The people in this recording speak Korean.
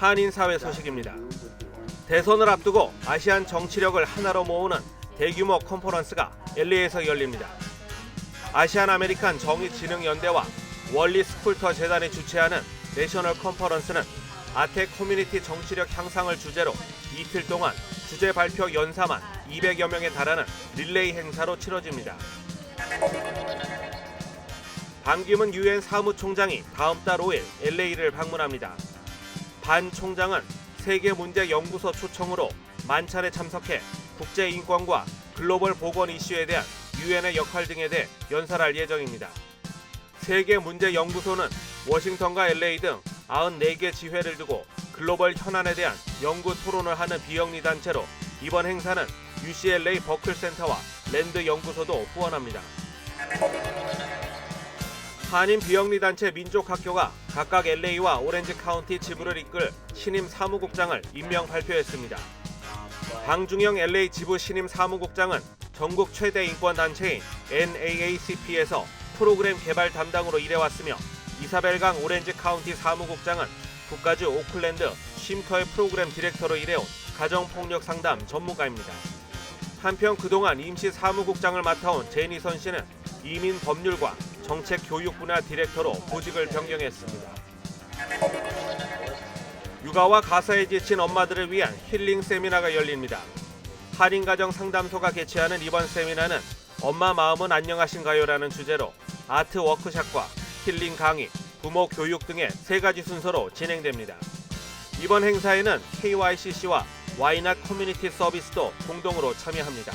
한인 사회 소식입니다. 대선을 앞두고 아시안 정치력을 하나로 모으는 대규모 컨퍼런스가 LA에서 열립니다. 아시안 아메리칸 정의진흥연대와 월리 스쿨터 재단이 주최하는 내셔널 컨퍼런스는 아태 커뮤니티 정치력 향상을 주제로 이틀 동안 주제 발표 연사만 200여 명에 달하는 릴레이 행사로 치러집니다. 반기문 유엔 사무총장이 다음 달 5일 LA를 방문합니다. 반 총장은 세계 문제 연구소 초청으로 만찬에 참석해 국제 인권과 글로벌 보건 이슈에 대한 유엔의 역할 등에 대해 연설할 예정입니다. 세계 문제 연구소는 워싱턴과 LA 등 94개 지회를 두고 글로벌 현안에 대한 연구 토론을 하는 비영리 단체로 이번 행사는 UCLA 버클 센터와 랜드 연구소도 후원합니다. 한인 비영리 단체 민족학교가 각각 LA와 오렌지 카운티 지부를 이끌 신임 사무국장을 임명 발표했습니다. 방중영 LA 지부 신임 사무국장은 전국 최대 인권 단체인 NAACP에서 프로그램 개발 담당으로 일해왔으며 이사벨강 오렌지 카운티 사무국장은 국가주 오클랜드 쉼터의 프로그램 디렉터로 일해온 가정폭력 상담 전문가입니다. 한편 그동안 임시 사무국장을 맡아온 제니선 씨는 이민 법률과 정책 교육 분야 디렉터로 보직을 변경했습니다. 육아와 가사에 지친 엄마들을 위한 힐링 세미나가 열립니다. 할인 가정 상담소가 개최하는 이번 세미나는 엄마 마음은 안녕하신가요라는 주제로 아트 워크샵과 힐링 강의, 부모 교육 등의 세 가지 순서로 진행됩니다. 이번 행사에는 KYCC와 와이낫 커뮤니티 서비스도 공동으로 참여합니다.